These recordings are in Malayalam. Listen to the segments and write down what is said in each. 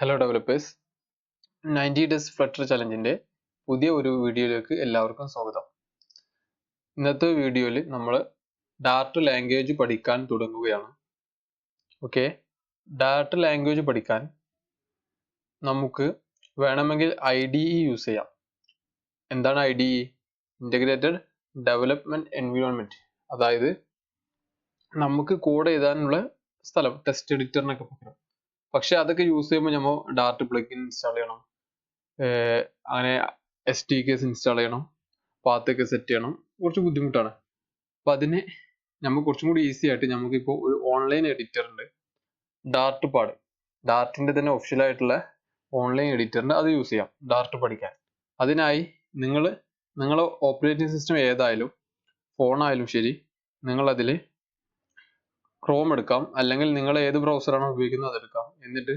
Hello developers ninety days Flutter ചലഞ്ചിന്റെ പുതിയ ഒരു വീഡിയോയിലേക്ക് എല്ലാവർക്കും സ്വാഗതം. ഇന്നത്തെ വീഡിയോയിൽ നമ്മൾ ഡാർട്ട് ലാംഗ്വേജ് പഠിക്കാൻ തുടങ്ങുകയാണ്. ഓക്കെ ഡാർട്ട് ലാംഗ്വേജ് പഠിക്കാൻ നമുക്ക് വേണമെങ്കിൽ ഐ ഡി ഇ യൂസ് ചെയ്യാം. എന്താണ് I D E integrated development environment അതായത് നമുക്ക് കോഡ് എഴുതാനുള്ള സ്ഥലം ടെസ്റ്റ് എഡിറ്ററിനൊക്കെ പകരം. പക്ഷെ അതൊക്കെ യൂസ് ചെയ്യുമ്പോൾ നമ്മൾ ഡാർട്ട് പ്ലഗിൻ ഇൻസ്റ്റാൾ ചെയ്യണം. അങ്ങനെ എസ് ടി കെസ് ഇൻസ്റ്റാൾ ചെയ്യണം. പാത്തൊക്കെ സെറ്റ് ചെയ്യണം. കുറച്ച് ബുദ്ധിമുട്ടാണ്. അപ്പൊ അതിന് നമുക്ക് കുറച്ചും കൂടി ഈസി ആയിട്ട് നമുക്കിപ്പോൾ ഒരു ഓൺലൈൻ എഡിറ്റർ ഉണ്ട് ഡാർട്ട് പാട് ഡാർട്ടിന്റെ തന്നെ ഒഫീഷ്യൽ ആയിട്ടുള്ള ഓൺലൈൻ എഡിറ്റർ അത് യൂസ് ചെയ്യാം. ഡാർട്ട് പഠിക്കാൻ. അതിനായി നിങ്ങൾ നിങ്ങളുടെ ഓപ്പറേറ്റിംഗ് സിസ്റ്റം ഏതായാലും ഫോണായാലും ശരി നിങ്ങൾ അതിൽ ക്രോം എടുക്കാം. അല്ലെങ്കിൽ നിങ്ങൾ ഏത് ബ്രൗസറാണോ ഉപയോഗിക്കുന്നത് അതെടുക്കാം എന്നിട്ട്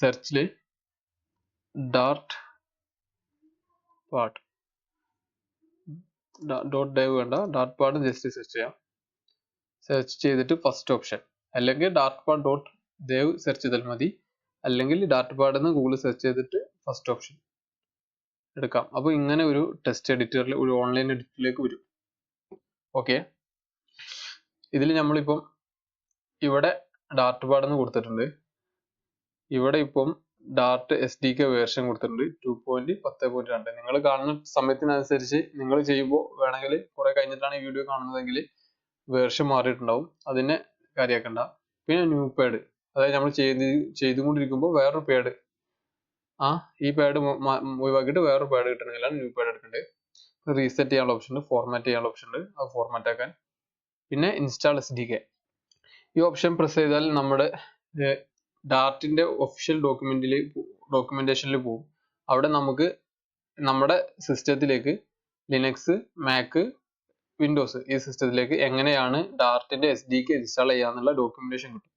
സെർച്ചിൽ ഡാർട്ട് പാട്ട് ഡോട്ട് ഡൈവ് വേണ്ട. ഡാർട്ട് പാട് ജസ്റ്റ് സെർച്ച് ചെയ്യാം. സെർച്ച് ചെയ്തിട്ട് ഫസ്റ്റ് ഓപ്ഷൻ അല്ലെങ്കിൽ Dart pad dot dev search ചെയ്താൽ മതി. അല്ലെങ്കിൽ ഡാർട്ട് പാഡ് എന്ന് ഗൂഗിൾ സെർച്ച് ചെയ്തിട്ട് ഫസ്റ്റ് ഓപ്ഷൻ എടുക്കാം. അപ്പോൾ ഇങ്ങനെ ഒരു ടെസ്റ്റ് എഡിറ്ററിൽ ഒരു ഓൺലൈൻ എഡിറ്ററിലേക്ക് വരും. ഓക്കെ ഇതിൽ നമ്മളിപ്പം ഇവിടെ ഡാർട്ട് പാഡ് എന്ന് കൊടുത്തിട്ടുണ്ട്. ഇവിടെ ഇപ്പം Dart S D K version കൊടുത്തിട്ടുണ്ട്. ടു പോയിന്റ് പത്ത് പോയിന്റ് രണ്ട്. നിങ്ങൾ കാണുന്ന സമയത്തിനനുസരിച്ച് നിങ്ങൾ ചെയ്യുമ്പോൾ വേണമെങ്കിൽ കുറെ കഴിഞ്ഞിട്ടാണ് ഈ വീഡിയോ കാണുന്നതെങ്കിൽ വേർഷൻ മാറിയിട്ടുണ്ടാവും. അതിനെ കാര്യമാക്കണ്ട പിന്നെ ന്യൂ പേഡ് അതായത് നമ്മൾ ചെയ്ത് ചെയ്തുകൊണ്ടിരിക്കുമ്പോൾ വേറൊരു പേഡ് ആ ഈ പേഡ് ഒഴിവാക്കിയിട്ട് വേറൊരു പേഡ് കിട്ടണമെങ്കിലാണ് ന്യൂ പേഡ് എടുക്കേണ്ടത്. റീസെറ്റ് ചെയ്യാനുള്ള ഓപ്ഷൻ ഉണ്ട് ഫോർമാറ്റ് ചെയ്യാനുള്ള ഓപ്ഷൻ ഉണ്ട്. അത് ഫോർമാറ്റ് ആക്കാൻ. പിന്നെ ഇൻസ്റ്റാൾ എസ് ഡി കെ ഈ ഓപ്ഷൻ പ്രസ് ചെയ്താൽ നമ്മുടെ ഡാർട്ടിന്റെ ഒഫീഷ്യൽ ഡോക്യുമെന്റിൽ ഡോക്യുമെന്റേഷനിൽ പോകും അവിടെ നമുക്ക് നമ്മുടെ സിസ്റ്റത്തിലേക്ക് ലിനക്സ് മാക്ക് വിൻഡോസ് ഈ സിസ്റ്റത്തിലേക്ക് എങ്ങനെയാണ് ഡാർട്ടിന്റെ എസ് ഡി കെ ഇൻസ്റ്റാൾ ചെയ്യാന്നുള്ള ഡോക്യുമെന്റേഷൻ കിട്ടും.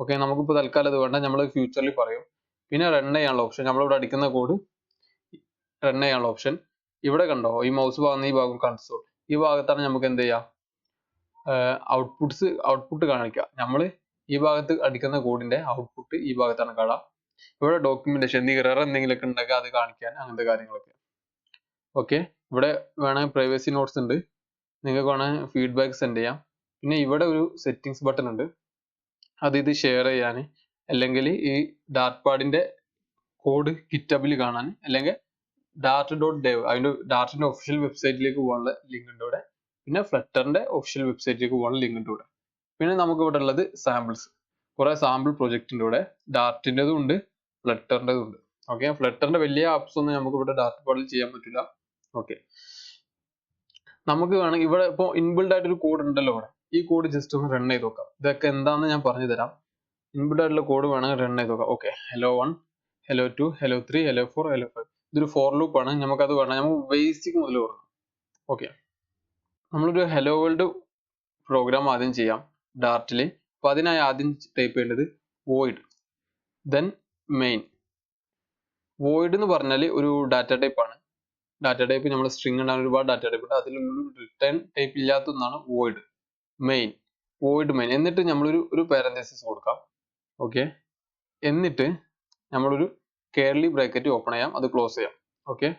ഓക്കെ നമുക്കിപ്പോൾ തൽക്കാലം അത് വേണ്ട. നമ്മൾ ഫ്യൂച്ചറിൽ പറയും. പിന്നെ റൺ ചെയ്യാനുള്ള ഓപ്ഷൻ നമ്മളിവിടെ അടിക്കുന്ന കോഡ് റൺ ചെയ്യാനുള്ള ഓപ്ഷൻ ഇവിടെ കണ്ടോ? ഈ മൗസ് ഭാഗം ഈ ഭാഗം കൺസോൾ ഈ ഭാഗത്താണ് നമുക്ക് എന്ത് ചെയ്യാം? ഔട്ട്പുട്ട്സ് ഔട്ട്പുട്ട് കാണിക്കുക നമ്മൾ ഈ ഭാഗത്ത് അടിക്കുന്ന കോഡിന്റെ ഔട്ട്പുട്ട് ഈ ഭാഗത്താണ് കാണാം. ഇവിടെ ഡോക്യുമെന്റേഷൻ എന്തെങ്കിലും എറർ എന്തെങ്കിലുമൊക്കെ ഉണ്ടെങ്കിൽ അത് കാണിക്കാൻ അങ്ങനത്തെ കാര്യങ്ങളൊക്കെ. ഓക്കെ ഇവിടെ വേണമെങ്കിൽ പ്രൈവസി നോട്ട്സ് ഉണ്ട് നിങ്ങൾക്ക് വേണമെങ്കിൽ ഫീഡ്ബാക്ക് സെൻഡ് ചെയ്യാം. പിന്നെ ഇവിടെ ഒരു സെറ്റിംഗ്സ് ബട്ടൺ ഉണ്ട് അത് ഇത് ഷെയർ ചെയ്യാൻ അല്ലെങ്കിൽ ഈ ഡാർട്ട് പാഡിന്റെ കോഡ് കിറ്റബിൽ കാണാൻ അല്ലെങ്കിൽ ഡാർട്ട് ഡോട്ട് ഡേവ് അതിന്റെ ഡാർട്ടിന്റെ ഒഫീഷ്യൽ വെബ്സൈറ്റിലേക്ക് പോകാനുള്ള ലിങ്ക് ഉണ്ട് ഇവിടെ. പിന്നെ ഫ്ലട്ടറിന്റെ ഒഫീഷ്യൽ വെബ്സൈറ്റിലേക്ക് പോകാൻ ലിങ്ക് ഉണ്ട് ഇവിടെ പിന്നെ നമുക്ക് ഇവിടെ ഉള്ളത് സാമ്പിൾസ് കുറെ സാമ്പിൾ പ്രൊജക്റ്റിന്റെ ഇവിടെ ഡാർട്ടിന്റെതും ഉണ്ട് ഫ്ലറ്ററിന്റെതും ഉണ്ട്. ഓക്കെ ഫ്ലട്ടറിന്റെ വലിയ ആപ്സ് ഒന്നും നമുക്ക് ഇവിടെ ഡാർട്ട് പാഡിൽ ചെയ്യാൻ പറ്റില്ല. ഓക്കെ നമുക്ക് വേണമെങ്കിൽ ഇവിടെ ഇപ്പോൾ ഇൻബിൽഡ് ആയിട്ട് ഒരു കോഡ് ഉണ്ടല്ലോ ഇവിടെ. ഈ കോഡ് ജസ്റ്റ് ഒന്ന് റൺ ചെയ്ത് നോക്കാം. ഇതൊക്കെ എന്താണെന്ന് ഞാൻ പറഞ്ഞു തരാം. ഇൻബിൽഡ് ആയിട്ടുള്ള കോഡ് വേണമെങ്കിൽ റൺ ചെയ്ത് നോക്കാം. Okay hello one hello two hello three hello four hello five ഇതൊരു ഫോർ ലൂപ്പ് ആണ്. നമുക്ക് അത് വേണം. നമുക്ക് ബേസിക് മുതൽ തുടങ്ങാം ഓക്കെ നമ്മളൊരു ഹലോ വേൾഡ് പ്രോഗ്രാം ആദ്യം ചെയ്യാം. ഡാർട്ടിൽ അപ്പൊ അതിനായി ആദ്യം ടൈപ്പ് ചെയ്യേണ്ടത് വോയിഡ് ദെൻ മെയിൻ വോയിഡ് എന്ന് പറഞ്ഞാൽ ഒരു ഡാറ്റ ടൈപ്പ് ആണ്. ഡാറ്റ ടൈപ്പ് നമ്മൾ സ്ട്രിങ് ഉണ്ടാകുന്ന ഒരുപാട് ഡാറ്റ ടൈപ്പ് ഉണ്ട്. അതിലൊരു റിട്ടേൺ ടൈപ്പ് ഇല്ലാത്ത ഒന്നാണ് വോയിഡ് മെയിൻ വോയിഡ് മെയിൻ എന്നിട്ട് നമ്മളൊരു ഒരു പാരന്തസിസ് കൊടുക്കാം. ഓക്കെ എന്നിട്ട് നമ്മളൊരു കേർലി ബ്രാക്കറ്റ് ഓപ്പൺ ചെയ്യാം. അത് ക്ലോസ് ചെയ്യാം. ഓക്കെ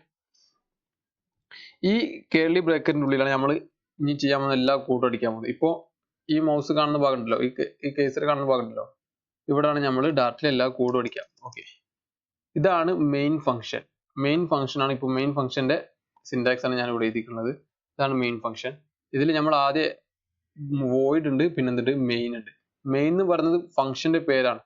ഈ കേർലി ബ്രാക്കറ്റിന്റെ ഉള്ളിലാണ് നമ്മൾ ഇനി ചെയ്യാൻ പോകുന്ന എല്ലാ കൂട്ടും അടിക്കാൻ പോകുന്നത്. ഇപ്പോൾ ഈ മൗസ് കാണുന്ന ഭാഗം ഉണ്ടല്ലോ ഈ കേസർ കാണുന്ന ഭാഗം ഉണ്ടല്ലോ ഇവിടാണ് നമ്മൾ ഡാറ്റിൽ എല്ലാ കൂടും അടിക്കാം ഓക്കെ ഇതാണ് മെയിൻ ഫംഗ്ഷൻ മെയിൻ ഫംഗ്ഷൻ ആണ് ഇപ്പോൾ മെയിൻ ഫംഗ്ഷന്റെ സിൻടാക്സ് ആണ് ഞാൻ ഇവിടെ എഴുതിയിട്ടുള്ളത്. ഇതാണ് മെയിൻ ഫംഗ്ഷൻ ഇതിൽ നമ്മൾ ആദ്യം വോയിഡ് ഉണ്ട് പിന്നെ എന്തുണ്ട് മെയിൻ ഉണ്ട്. മെയിൻ എന്ന് പറയുന്നത് ഫംഗ്ഷന്റെ പേരാണ്.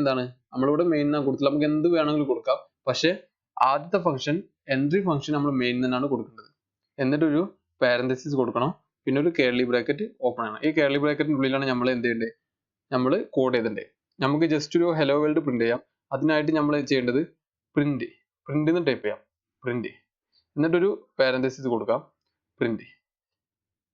എന്താണ് നമ്മളിവിടെ മെയിൻ എന്നാണ് കൊടുത്തത്. നമുക്ക് എന്ത് വേണമെങ്കിലും കൊടുക്കാം. പക്ഷേ ആദ്യത്തെ ഫംഗ്ഷൻ എൻട്രി ഫംഗ്ഷൻ നമ്മൾ മെയിൻ തന്നെയാണ് കൊടുക്കേണ്ടത്. എന്നിട്ടൊരു പാരന്തസിസ് കൊടുക്കണം. പിന്നെ ഒരു കേർലി ബ്രാക്കറ്റ് ഓപ്പൺ ആണ് ഈ കേർലി ബ്രാക്കറ്റിന്റെ ഉള്ളിലാണ് നമ്മൾ എന്ത് ചെയ്യേണ്ടത് നമ്മൾ കോഡ് ചെയ്തിട്ടുണ്ട് നമുക്ക് ജസ്റ്റ് ഒരു ഹലോ വേൾഡ് പ്രിന്റ് ചെയ്യാം. അതിനായിട്ട് നമ്മൾ ചെയ്യേണ്ടത്? പ്രിന്റ് പ്രിന്റ് എന്ന് ടൈപ്പ് ചെയ്യാം. പ്രിന്റ് എന്നിട്ടൊരു പാരന്തസിസ് കൊടുക്കാം. പ്രിന്റ്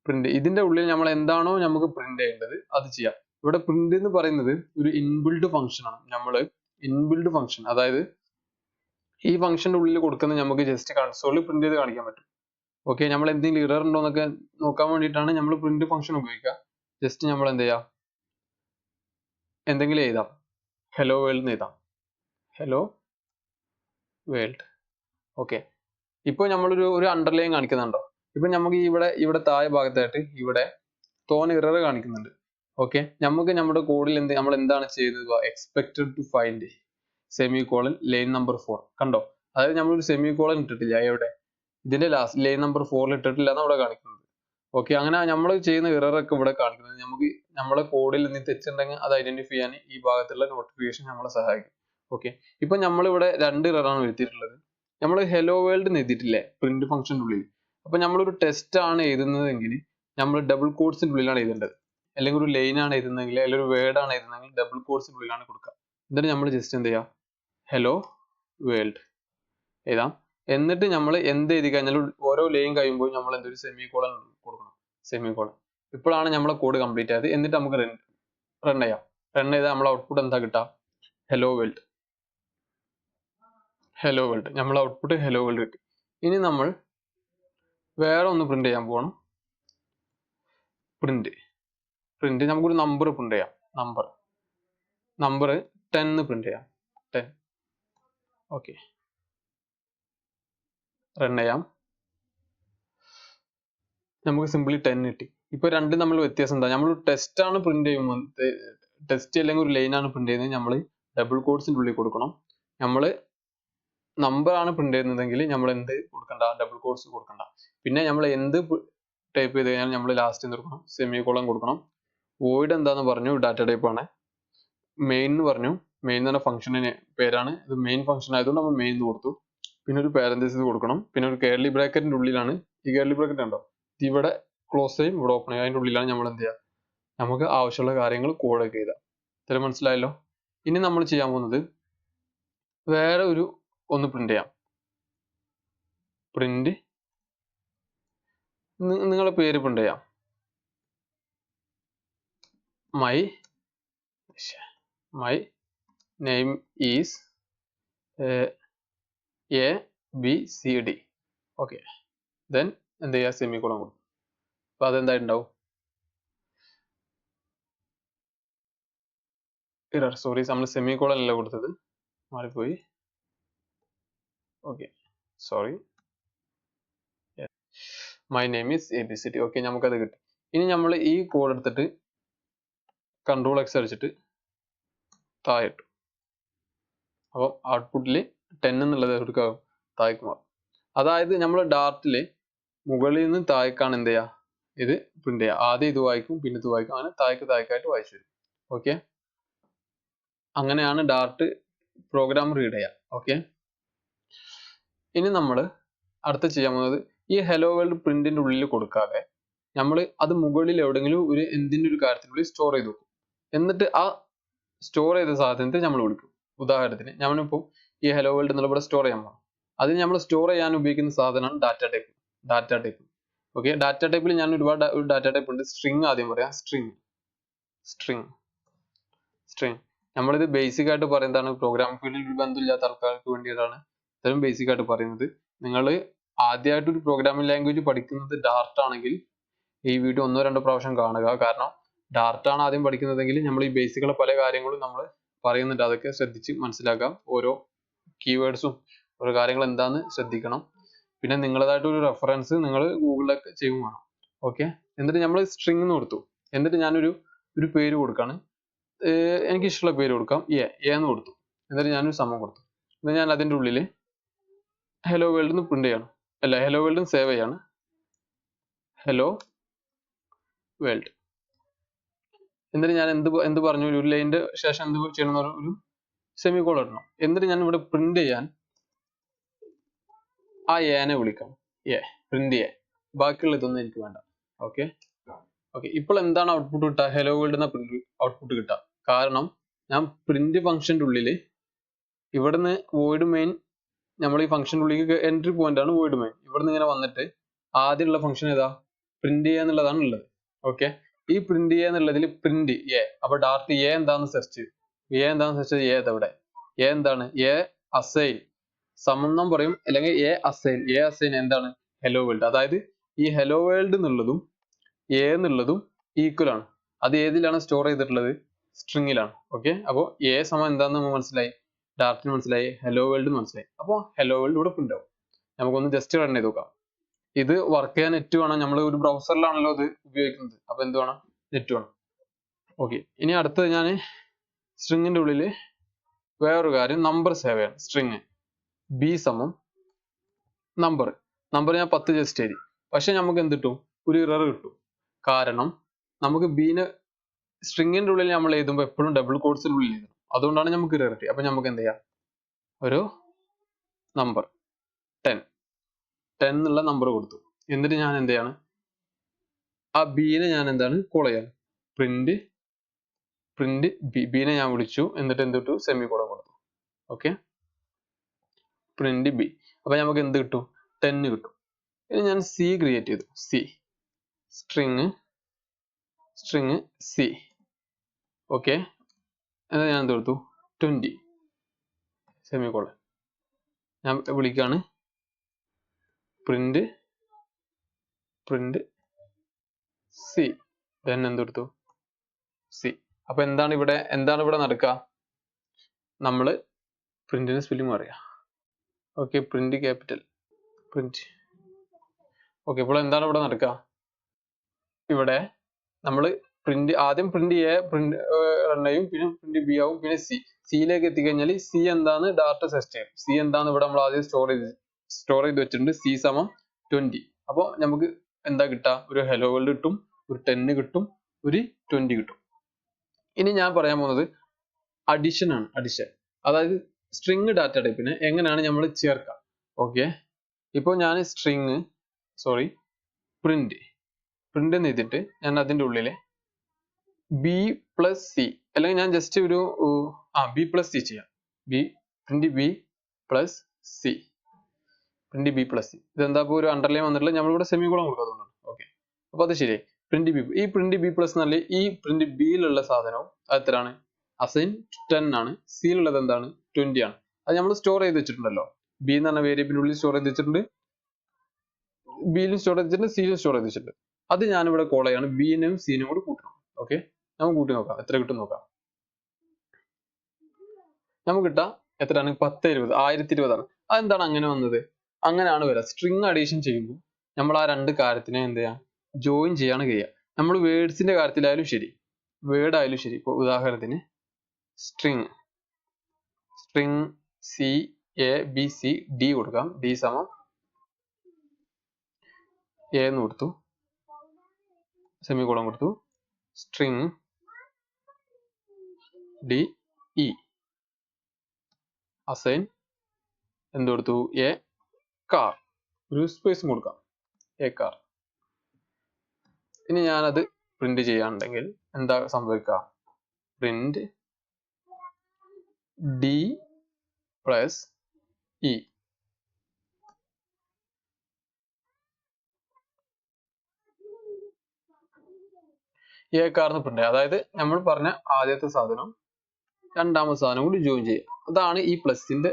പ്രിന്റ് ഇതിന്റെ ഉള്ളിൽ നമ്മൾ എന്താണോ നമുക്ക് പ്രിന്റ് ചെയ്യേണ്ടത് അത് ചെയ്യാം. ഇവിടെ പ്രിന്റ് എന്ന് പറയുന്നത് ഒരു ഇൻബിൽഡ് ഫംഗ്ഷൻ ആണ്. നമ്മൾ ഇൻബിൽഡ് ഫംഗ്ഷൻ അതായത് ഈ ഫംഗ്ഷന്റെ ഉള്ളിൽ കൊടുക്കുന്ന നമുക്ക് ജസ്റ്റ് കൺസോളിൽ പ്രിന്റ് ചെയ്ത് കാണിക്കാൻ പറ്റും. ഓക്കെ നമ്മൾ എന്തെങ്കിലും ഇറർ ഉണ്ടോ എന്നൊക്കെ നോക്കാൻ വേണ്ടിയിട്ടാണ് നമ്മൾ പ്രിന്റ് ഫംഗ്ഷൻ ഉപയോഗിക്കുക. ജസ്റ്റ് നമ്മൾ എന്ത് ചെയ്യാം? എന്തെങ്കിലും എഴുതാം. ഹലോ വേൾഡ് എന്ന് എഴുതാം. ഹലോ വേൾഡ് ഓക്കെ ഇപ്പോൾ നമ്മളൊരു ഒരു അണ്ടർലൈൻ കാണിക്കുന്നുണ്ടോ? ഇപ്പൊ നമുക്ക് ഇവിടെ ഇവിടെ താഴെ ഭാഗത്തായിട്ട് ഇവിടെ തോനെ ഇറർ കാണിക്കുന്നുണ്ട്. ഓക്കെ നമുക്ക് നമ്മുടെ കോഡിൽ എന്ത് നമ്മൾ എന്താണ് ചെയ്തത്? Expected to find semicolon line number four കണ്ടോ? അതായത് നമ്മളൊരു സെമി കോളൻ ഇട്ടിട്ടില്ല. എവിടെ? ഇതിന്റെ ലാസ്റ്റ് ലൈൻ നമ്പർ ഫോറിൽ ഇട്ടിട്ടില്ല എന്നാണ് ഇവിടെ കാണിക്കുന്നത്. ഓക്കെ അങ്ങനെ നമ്മൾ ചെയ്യുന്ന ഇറർ ഒക്കെ ഇവിടെ കാണിക്കുന്നത് നമുക്ക് നമ്മുടെ കോഡിൽ നിന്ന് തെറ്റുണ്ടെങ്കിൽ അത് ഐഡന്റിഫൈ ചെയ്യാൻ ഈ ഭാഗത്തുള്ള നോട്ടിഫിക്കേഷൻ നമ്മളെ സഹായിക്കും. ഓക്കെ ഇപ്പൊ നമ്മളിവിടെ രണ്ട് ഇററാണ് വരുത്തിയിട്ടുള്ളത്. നമ്മൾ ഹെലോ വേൾഡ് എന്ന് എഴുതിയിട്ടില്ലേ പ്രിന്റ് ഫംഗ്ഷന്റെ ഉള്ളിൽ അപ്പൊ നമ്മളൊരു ടെസ്റ്റ് ആണ് എഴുതുന്നതെങ്കിൽ നമ്മൾ ഡബിൾ കോഡ്സിന്റെ ഉള്ളിലാണ് എഴുതേണ്ടത്. അല്ലെങ്കിൽ ഒരു ലൈൻ ആണ് എഴുതുന്നതെങ്കിൽ അല്ലെങ്കിൽ ഒരു വേർഡ് ആണ് എഴുതുന്നതെങ്കിൽ ഡബിൾ കോഡ്സിന്റെ ഉള്ളിലാണ് കൊടുക്കുക. എന്നിട്ട് നമ്മൾ ജസ്റ്റ് എന്ത് ചെയ്യാം ഹലോ വേൾഡ് എഴുതാം. എന്നിട്ട് നമ്മൾ എന്ത് എഴുതി കഴിഞ്ഞാലും ഓരോ ലൈൻ കഴിയുമ്പോൾ നമ്മൾ എന്തൊരു സെമി കോളൻ കൊടുക്കണം. സെമി കോളൻ ഇപ്പോഴാണ് നമ്മളെ കോഡ് കംപ്ലീറ്റ് ആയത്. എന്നിട്ട് നമുക്ക് റൺ ചെയ്യാം. റൺ ചെയ്താൽ നമ്മളെ ഔട്ട്പുട്ട് എന്താ കിട്ടുക ഹലോ വേൾഡ് ഹലോ വേൾഡ് നമ്മൾ ഔട്ട്പുട്ട് ഹലോ വേൾഡ് കിട്ടി. ഇനി നമ്മൾ വേറെ ഒന്ന് പ്രിന്റ് ചെയ്യാൻ പോകണം പ്രിന്റ് പ്രിന്റ് നമുക്കൊരു നമ്പർ പ്രിന്റ് ചെയ്യാം. നമ്പർ നമ്പർ ടെന്ന് പ്രിന്റ് ചെയ്യാം. ടെൻ ഓക്കെ റൺ ചെയ്യാം. നമുക്ക് സിമ്പിളി ടെൻ കിട്ടി. ഇപ്പൊ രണ്ടും നമ്മൾ വ്യത്യാസം എന്താ? നമ്മൾ ടെസ്റ്റ് ആണ് പ്രിന്റ് ചെയ്യുമ്പോൾ ടെസ്റ്റ് അല്ലെങ്കിൽ ഒരു ലൈൻ ആണ് പ്രിന്റ് ചെയ്യുന്നത്. നമ്മൾ ഡബിൾ കോഡ്സിന്റെ ഉള്ളിൽ കൊടുക്കണം. നമ്മൾ നമ്പർ ആണ് പ്രിന്റ് ചെയ്യുന്നതെങ്കിൽ നമ്മൾ എന്ത് കൊടുക്കണ്ട? ഡബിൾ കോഡ്സ് കൊടുക്കണ്ട. പിന്നെ നമ്മൾ എന്ത് ടൈപ്പ് ചെയ്ത് കഴിഞ്ഞാൽ നമ്മൾ ലാസ്റ്റ് കൊടുക്കണം? സെമി കോളം കൊടുക്കണം. വോയിഡ് എന്താന്ന് പറഞ്ഞു ഡാറ്റ ടൈപ്പ് ആണ്. മെയിൻ എന്ന് പറഞ്ഞു. മെയിൻ എന്ന് പറഞ്ഞ ഫംഗ്ഷന് പേരാണ്. ഇത് മെയിൻ ഫംഗ്ഷൻ ആയതുകൊണ്ട് നമ്മൾ മെയിൻ കൊടുത്തു. പിന്നെ ഒരു പാരന്തസിസ് കൊടുക്കണം. പിന്നെ ഒരു കേർലി ബ്രാക്കറ്റിന്റെ ഉള്ളിലാണ്. ഈ കേർലി ബ്രാക്കറ്റ് ഉണ്ടോ ഇവിടെ ക്ലോസ് ചെയ്യും ഇവിടെ ഓപ്പൺ ചെയ്യും. അതിന്റെ ഉള്ളിലാണ് നമ്മൾ എന്ത് ചെയ്യുക? നമുക്ക് ആവശ്യമുള്ള കാര്യങ്ങൾ കോഡൊക്കെ ചെയ്താൽ ഇത്ര മനസ്സിലായല്ലോ? ഇനി നമ്മൾ ചെയ്യാൻ പോകുന്നത് വേറെ ഒരു ഒന്ന് പ്രിന്റ് ചെയ്യാം. പ്രിന്റ് നിങ്ങളുടെ പേര് പ്രിന്റ് ചെയ്യാം. My my name is A B C D okay then എന്ത് ചെയ്യുക സെമി കോളം കൊടുക്കും. അപ്പൊ അതെന്തായിട്ടുണ്ടാവും? സോറി നമ്മൾ സെമി കോളം അല്ല കൊടുത്തത്? മാറിപ്പോയി. Okay sorry my name is A B C T okay നമുക്കത് കിട്ടി. ഇനി നമ്മൾ ഈ കോഡ് എടുത്തിട്ട് കൺട്രോൾ എക്സ് അടിച്ചിട്ട് താഴെ ഇട്ടു. അപ്പം ഔട്ട്പുട്ടിൽ ടെൻ എന്നുള്ളത് എടുക്കുക താഴേക്ക് മാറും അതായത് നമ്മൾ ഡാർട്ടിൽ മുകളിൽ നിന്ന് താഴേക്കാണ് എന്ത് ചെയ്യുക ഇത് പ്രിന്റ് ചെയ്യുക ആദ്യം ഇത് വായിക്കും പിന്നെ ഇത് വായിക്കും. അങ്ങനെ താഴേക്ക് താഴേക്കായിട്ട് വായിച്ചു വരും. ഓക്കെ? അങ്ങനെയാണ് ഡാർട്ട് പ്രോഗ്രാം റീഡ് ചെയ്യുക ഓക്കെ? ഇനി നമ്മൾ അടുത്ത ചെയ്യാൻ പോകുന്നത് ഈ ഹലോ വേൾഡ് പ്രിന്റിന്റെ ഉള്ളിൽ കൊടുക്കാതെ നമ്മൾ അത് മുകളിൽ എവിടെയെങ്കിലും ഒരു എന്തിന്റെ ഒരു കാര്യത്തിനുള്ളിൽ സ്റ്റോർ ചെയ്ത് വെക്കും. എന്നിട്ട് ആ സ്റ്റോർ ചെയ്ത സാധനത്തെ നമ്മൾ വിളിക്കും. ഉദാഹരണത്തിന് ഞാനിപ്പോൾ ഈ ഹലോ വേൾഡ് എന്നുള്ള ഇവിടെ സ്റ്റോർ ചെയ്യാൻ പോകണം അത് നമ്മൾ സ്റ്റോർ ചെയ്യാൻ ഉപയോഗിക്കുന്ന സാധനമാണ് data type data type okay data ടൈപ്പിൽ ഞാൻ ഒരുപാട് ഡാറ്റ ടൈപ്പ് ഉണ്ട്. സ്ട്രിങ് ആദ്യം പറയാം. സ്ട്രിങ് സ്ട്രിങ് സ്ട്രിങ് നമ്മളിത് ബേസിക് ആയിട്ട് പറയുന്നതാണ്. പ്രോഗ്രാം ഫീൽഡിൽ ഒരു ബന്ധമില്ലാത്ത ആൾക്കാർക്ക് വേണ്ടിയിട്ടാണ് ഇത്തരം ബേസിക് ആയിട്ട് പറയുന്നത്. നിങ്ങൾ ആദ്യമായിട്ട് ഒരു പ്രോഗ്രാമിംഗ് ലാംഗ്വേജ് പഠിക്കുന്നത് ഡാർട്ട് ആണെങ്കിൽ ഈ വീഡിയോ ഒന്നോ രണ്ടോ പ്രാവശ്യം കാണുക. കാരണം ഡാർട്ട് ആണ് ആദ്യം പഠിക്കുന്നതെങ്കിൽ നമ്മൾ ഈ ബേസിക്കുള്ള പല കാര്യങ്ങളും നമ്മൾ പറയുന്നുണ്ട്. അതൊക്കെ ശ്രദ്ധിച്ച് മനസ്സിലാക്കാം. ഓരോ കീവേഡ്സും ഓരോ കാര്യങ്ങൾ എന്താന്ന് ശ്രദ്ധിക്കണം. പിന്നെ നിങ്ങളതായിട്ട് ഒരു റെഫറൻസ് നിങ്ങൾ ഗൂഗിളിലൊക്കെ ചെയ്യും വേണം. ഓക്കെ എന്നിട്ട് നമ്മൾ സ്ട്രിങ് എന്ന് കൊടുത്തു. എന്നിട്ട് ഞാനൊരു ഒരു പേര് കൊടുക്കാണ്. എനിക്ക് ഇഷ്ടമുള്ള പേര് കൊടുക്കാം. എ എ എന്ന് കൊടുത്തു. എന്നിട്ട് ഞാനൊരു സമം കൊടുത്തു. എന്നിട്ട് ഞാൻ അതിന്റെ ഉള്ളിൽ ഹലോ വേൾഡ് എന്ന് പ്രിന്റ് ചെയ്യണം. അല്ല ഹലോ വേൾഡ് സേവ് ചെയ്യാണ്. ഹലോ വേൾഡ് എന്നിട്ട് ഞാൻ എന്ത് എന്ത് പറഞ്ഞു? ഒരു ലൈനിന്റെ ശേഷം എന്ത് ചെയ്യണം എന്ന് ഒരു സെമി കോൾ ഇടണം. എന്നിട്ട് ഞാൻ ഇവിടെ പ്രിന്റ് ചെയ്യാൻ ആ ഏനെ വിളിക്കണം. ഏ പ്രിന്റ് ചെയ്യാൻ ബാക്കിയുള്ള ഇതൊന്നും എനിക്ക് വേണ്ട. ഓക്കെ ഓക്കെ ഇപ്പോൾ എന്താണ് ഔട്ട്പുട്ട് കിട്ടുക? ഹലോ വേൾഡ് എന്ന പ്രിന്റ് ഔട്ട്പുട്ട് കിട്ടുക. കാരണം ഞാൻ പ്രിന്റ് ഫംഗ്ഷന്റെ ഉള്ളിൽ ഇവിടുന്ന് വോയിഡ് മെയിൻ നമ്മൾ ഈ ഫംഗ്ഷന്റെ ഉള്ളിലേക്ക് എൻട്രി പോയിന്റ് ആണ് വോയിഡ് മെയിൻ ഇവിടുന്ന് ഇങ്ങനെ വന്നിട്ട് ആദ്യമുള്ള ഫംഗ്ഷൻ ഏതാ? പ്രിന്റ് ചെയ്യുക എന്നുള്ളതാണ് ഉള്ളത്. ഓക്കെ ഈ പ്രിന്റ് ചെയ്യുക എന്നുള്ളതിൽ പ്രിന്റ് എ അപ്പൊ ഡാർട്ട് എ എന്താന്ന് സെർച്ച് ചെയ്യും. എ എന്താന്ന് വെച്ചാൽ എ എവിടെ എ എന്താണ്? A assign. സമം പറയും അല്ലെങ്കിൽ എ അസൈൻ. എ അസൈൻ എന്താണ്? ഹലോ വേൾഡ് അതായത് ഈ ഹലോ വേൾഡ് എന്നുള്ളതും എ എന്നുള്ളതും ഈക്വൽ ആണ്. അത് ഏതിലാണ് സ്റ്റോർ ചെയ്തിട്ടുള്ളത്? സ്ട്രിങ്ങിലാണ് ഓക്കെ അപ്പോൾ എ സമം എന്താന്ന് നമുക്ക് മനസ്സിലായി? ഡാർട്ടിന് മനസ്സിലായി. ഹലോ വേൾഡ് മനസ്സിലായി. അപ്പോൾ ഹലോ വേൾഡ് ഇവിടെ ഉണ്ടാവും. നമുക്കൊന്ന് ജസ്റ്റ് റൺ ചെയ്ത് നോക്കാം. ഇത് വർക്ക് ചെയ്യാൻ നെറ്റ് വേണം. നമ്മൾ ഒരു ബ്രൗസറിലാണല്ലോ ഇത് ഉപയോഗിക്കുന്നത്. അപ്പോൾ എന്ത് വേണം? നെറ്റ് വേണം. ഓക്കെ ഇനി അടുത്തത് ഞാൻ സ്ട്രിങ്ങിന്റെ ഉള്ളിൽ വേറൊരു കാര്യം നമ്പർ സേവ് ചെയ്യണം. സ്ട്രിങ് ബി സമം നമ്പർ നമ്പർ ഞാൻ പത്ത് ജസ്റ്റ് എഴുതി. പക്ഷെ നമുക്ക് എന്ത് കിട്ടും? ഒരു ഇറർ കിട്ടും. കാരണം നമുക്ക് ബീനെ സ്ട്രിങ്ങിന്റെ ഉള്ളിൽ നമ്മൾ എഴുതുമ്പോൾ എപ്പോഴും ഡബിൾ കോഡ്സിനുള്ളിൽ എഴുതണം. അതുകൊണ്ടാണ് നമുക്ക് ഇറർ കിട്ടി അപ്പൊ നമുക്ക് എന്ത് ചെയ്യാം? ഒരു നമ്പർ ടെൻ ടെൻ എന്നുള്ള നമ്പർ കൊടുത്തു. എന്നിട്ട് ഞാൻ എന്ത് ചെയ്യാണ്? ആ ബീനെ ഞാൻ എന്താണ്? കോൾ ചെയ്യാൻ പ്രിന്റ് പ്രിന്റ് ബി ബീനെ ഞാൻ വിളിച്ചു. എന്നിട്ട് എന്ത് കിട്ടു? സെമി കോളം കൊടുത്തു. ഓക്കെ പ്രിന്റ് ബി അപ്പൊ നമുക്ക് എന്ത് കിട്ടും? ടെന്ന് കിട്ടും. ഇനി ഞാൻ സി ക്രിയേറ്റ് ചെയ്തു. C string string C okay എന്നാൽ ഞാൻ എന്ത് കൊടുത്തു? ട്വന്റി സെമി കോളൻ ഞാൻ വിളിക്കാണ്. പ്രിന്റ് പ്രിന്റ് സി ദെൻ കൊടുത്തു? സി അപ്പൊ എന്താണ് ഇവിടെ എന്താണ് ഇവിടെ നടക്കുക നമ്മൾ പ്രിന്റിന് സ്പെല്ലിംഗ് അറിയാം okay print capital print okay ഇപ്പോൾ എന്താണ് ഇവിടെ നടക്കുക ഇവിടെ നമ്മൾ പ്രിന്റ് ആദ്യം പ്രിന്റ് എ പ്രിന്റ് റണ്ണയും പിന്നെ പ്രിന്റ് ബി ആവും പിന്നെ സി സിയിലേക്ക് എത്തിക്കഴിഞ്ഞാൽ സി എന്താണ് ഡാറ്റ സെസ്റ്റ് സി എന്താണ് ഇവിടെ നമ്മൾ ആദ്യം സ്റ്റോർ ചെയ്ത് സ്റ്റോർ ചെയ്ത് വെച്ചിട്ടുണ്ട്. സി സമം ട്വന്റി അപ്പോൾ നമുക്ക് എന്താ കിട്ടുക ഒരു ഹെലോ വേൾഡ് കിട്ടും ഒരു ടെന്ന് കിട്ടും ഒരു ട്വന്റി കിട്ടും. ഇനി ഞാൻ പറയാൻ പോകുന്നത് അഡിഷൻ ആണ്. അഡിഷൻ അതായത് സ്ട്രിങ് ഡാറ്റ ടൈപ്പിനെ എങ്ങനെയാണ് നമ്മൾ ചേർക്കുക ഓക്കെ ഇപ്പോൾ ഞാൻ സ്ട്രിങ് സോറി പ്രിന്റ് എന്ന് ചെയ്തിട്ട് ഞാൻ അതിന്റെ ഉള്ളിലെ ബി പ്ലസ് സി അല്ലെങ്കിൽ ഞാൻ ജസ്റ്റ് ഒരു ആ ബി പ്ലസ് സി ചെയ്യാം. B print B plus C print B plus C ഇതെന്താ ഒരു അണ്ടർലൈൻ വന്നിട്ടില്ല നമ്മളിവിടെ സെമി കോളം കൊടുക്കുക അതുകൊണ്ടാണ് ഓക്കെ അപ്പോൾ അത് ശരി പ്രിന്റ് ബി ഈ പ്രിന്റ് ബി പ്ലസ് എന്നല്ല ഈ പ്രിന്റ് ബിയിലുള്ള സാധനവും എത്രയാണ് അസൈൻ ടെൻ ആണ്. സിയിലുള്ളത് എന്താണ്? ട്വന്റി ആണ്. അത് നമ്മൾ സ്റ്റോർ ചെയ്ത് വെച്ചിട്ടുണ്ടല്ലോ. ബി എന്ന് പറഞ്ഞ വേരിയബിളിനുള്ളിൽ സ്റ്റോർ ചെയ്ത് വെച്ചിട്ടുണ്ട്. ബിയിലും സ്റ്റോർ ചെയ്ത് വെച്ചിട്ടുണ്ട് സിയിലും സ്റ്റോർ ചെയ്ത് വെച്ചിട്ടുണ്ട്. അത് ഞാനിവിടെ കോൾ ചെയ്യാണ്. ബിനും സിനും കൂടി കൂട്ടണം. ഓക്കെ നമുക്ക് കൂട്ടി നോക്കാം. എത്ര കിട്ടും നോക്കാം. നമുക്ക് കിട്ടാം എത്രയാണ്? പത്ത് ഇരുപത്. ആയിരത്തി ഇരുപതാണ് അതെന്താണ് അങ്ങനെ വന്നത്? അങ്ങനെയാണ് വരിക. സ്ട്രിങ് അഡീഷൻ ചെയ്യുമ്പോൾ നമ്മൾ ആ രണ്ട് കാര്യത്തിനെ എന്ത് ചെയ്യാം? ജോയിൻ ചെയ്യാണ് ചെയ്യുക നമ്മൾ വേർഡ്സിന്റെ കാര്യത്തിലായാലും ശരി. വേർഡ് ആയാലും ശരി. ഇപ്പോൾ ഉദാഹരണത്തിന് string string C A B C D കൊടുക്കാം. ഡി സമം എ എന്ന് കൊടുത്തു. സെമിക്കോളം കൊടുത്തു. സ്ട്രിങ് ഡി ഇ അസൈൻ എന്ത് കൊടുത്തു? എ കാർ ഒരു സ്പേസും കൊടുക്കാം. എ കാർ ഇനി ഞാനത് പ്രിന്റ് ചെയ്യാനുണ്ടെങ്കിൽ എന്താ സംഭവിക്കുക പ്രിന്റ് ഡി പ്ലസ് ഇ ഏക്കാർന്ന് കാർന്ന് പ്രിന്റ് അതായത് നമ്മൾ പറഞ്ഞ ആദ്യത്തെ സാധനം രണ്ടാമത്തെ സാധനം കൂടി ജോയിൻ ചെയ്യുക. അതാണ് ഈ പ്ലസിന്റെ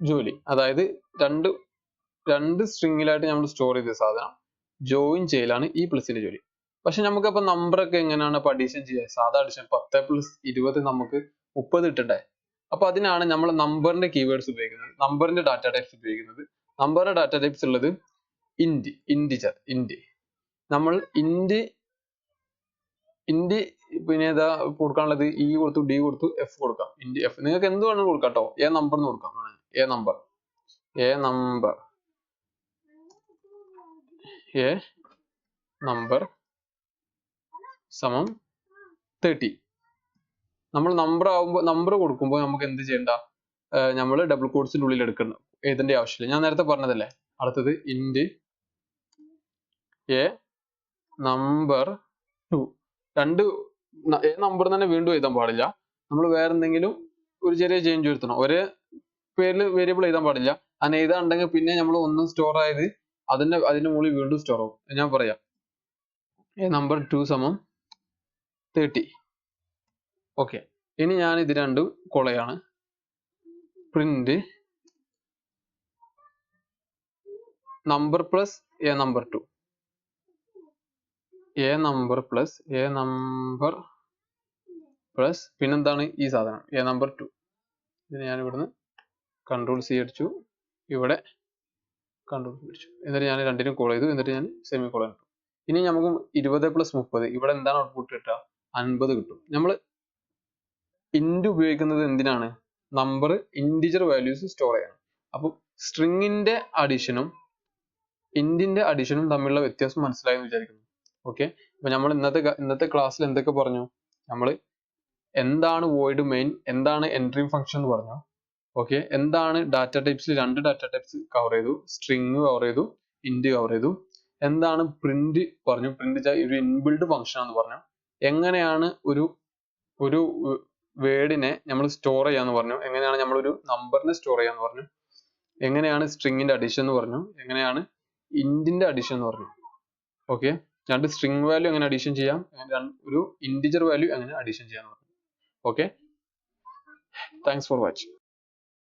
ജോലി. അതായത് രണ്ട് രണ്ട് സ്ട്രിങ്ങിലായിട്ട് നമ്മൾ സ്റ്റോർ ചെയ്ത സാധനം. ജോയിൻ ചെയ്യലാണ് ഈ പ്ലസിന്റെ ജോലി. പക്ഷെ നമുക്കപ്പോൾ നമ്പർ ഒക്കെ എങ്ങനെയാണ് അപ്പൊ അഡീഷൻ ചെയ്യുക? സാധാ അഡീഷൻ പത്ത് പ്ലസ് ഇരുപത് നമുക്ക് മുപ്പത് കിട്ടണ്ടേ? അപ്പൊ അതിനാണ് നമ്മൾ നമ്പറിന്റെ കീവേഡ്സ് ഉപയോഗിക്കുന്നത്. നമ്പറിന്റെ ഡാറ്റ ടൈപ്സ് ഉപയോഗിക്കുന്നത്. നമ്പറിന്റെ ഡാറ്റ ടൈപ്സ് ഉള്ളത് ഇൻഡ് ഇൻഡിജർ ഇൻഡ് നമ്മൾ ഇൻഡ് ഇൻഡ് പിന്നെ ഏതാ കൊടുക്കാനുള്ളത്? ഇ കൊടുത്തു ഡി കൊടുത്തു എഫ് കൊടുക്കാം. ഇൻഡ് എഫ് നിങ്ങൾക്ക് എന്ത് വേണമെങ്കിലും കൊടുക്കാം കേട്ടോ. എ നമ്പർ കൊടുക്കാം. A number A number A number സമം തേർട്ടി. നമ്മൾ നമ്പർ ആവുമ്പോൾ നമ്പർ കൊടുക്കുമ്പോൾ നമുക്ക് എന്ത് ചെയ്യണ്ട? നമ്മൾ ഡബിൾ കോഡ്സിന്റെ ഉള്ളിൽ എടുക്കണം. എഴുതേണ്ട ആവശ്യമില്ല. ഞാൻ നേരത്തെ പറഞ്ഞതല്ലേ? അടുത്തത് ഇൻഡ് എ നമ്പർ ടു രണ്ട് എ നമ്പർ തന്നെ വീണ്ടും എഴുതാൻ പാടില്ല. നമ്മൾ വേറെ എന്തെങ്കിലും ഒരു ചെറിയ ചേഞ്ച് വരുത്തണം. ഒരേ പേരിൽ വേരിയബിൾ എഴുതാൻ പാടില്ല. അങ്ങനെ എഴുതാണ്ടെങ്കിൽ പിന്നെ നമ്മൾ ഒന്നും സ്റ്റോർ ആയത് അതിന്റെ അതിന്റെ മുകളിൽ വീണ്ടും സ്റ്റോർ ആവും. ഞാൻ പറയാം. നമ്പർ ടു സമം തേർട്ടി ഓക്കെ ഇനി ഞാൻ ഇത് രണ്ടും കൊളയാണ്. Print number plus A number two A number plus A number plus പിന്നെന്താണ് ഈ സാധനം? എ നമ്പർ ടു ഇതിന് ഞാൻ ഇവിടുന്ന് കൺട്രോൾ സി അടിച്ചു. ഇവിടെ സി എന്നിട്ട് ഞാൻ രണ്ടിനും കോൾ ചെയ്തു. എന്നിട്ട് ഞാൻ സെമി കോളൻ ഇട്ടു ഇനി നമുക്ക് ഇരുപത് പ്ലസ് മുപ്പത്. ഇവിടെ എന്താണ് ഔട്ട്പുട്ട് കിട്ടുക? അൻപത് കിട്ടും. നമ്മൾ ഇൻഡ് ഉപയോഗിക്കുന്നത് എന്തിനാണ്? നമ്പർ ഇൻഡിജർ വാല്യൂസ് സ്റ്റോർ ചെയ്യാൻ അപ്പം സ്ട്രിങ്ങിന്റെ അഡീഷനും ഇൻഡിന്റെ അഡീഷനും തമ്മിലുള്ള വ്യത്യാസം മനസ്സിലായെന്ന് വിചാരിക്കുന്നു. ഓക്കെ അപ്പൊ നമ്മൾ ഇന്നത്തെ ഇന്നത്തെ ക്ലാസ്സിൽ എന്തൊക്കെ പറഞ്ഞു? നമ്മൾ എന്താണ് വോയിഡ് മെയിൻ എന്താണ് എൻട്രി ഫംഗ്ഷൻ എന്ന് പറഞ്ഞു. ഓക്കെ എന്താണ് ഡാറ്റ ടൈപ്സ് രണ്ട് ഡാറ്റ ടൈപ്സ് കവർ ചെയ്തു? സ്ട്രിങ് കവർ ചെയ്തു ഇൻഡ് കവർ ചെയ്തു. എന്താണ് പ്രിന്റ് പറഞ്ഞു? പ്രിന്റ് ഒരു ഇൻബിൽഡ് ഫംഗ്ഷൻ ആണെന്ന് പറഞ്ഞു. എങ്ങനെയാണ് ഒരു ഒരു വേർഡിനെ നമ്മൾ സ്റ്റോർ ചെയ്യാന്ന് പറഞ്ഞു? എങ്ങനെയാണ് നമ്മൾ ഒരു നമ്പറിനെ സ്റ്റോർ ചെയ്യാന്ന് പറഞ്ഞു? എങ്ങനെയാണ് സ്ട്രിങ്ങിന്റെ അഡീഷൻ എന്ന് പറഞ്ഞു? എങ്ങനെയാണ് ഇൻഡിന്റെ അഡീഷൻ എന്ന് പറഞ്ഞു? ഓക്കെ രണ്ട് സ്ട്രിംഗ് വാല്യൂ എങ്ങനെ അഡീഷൻ ചെയ്യാം? ഒരു ഇൻഡിജർ വാല്യൂ എങ്ങനെ അഡീഷൻ ചെയ്യാന്ന് പറഞ്ഞു. Okay thanks for watching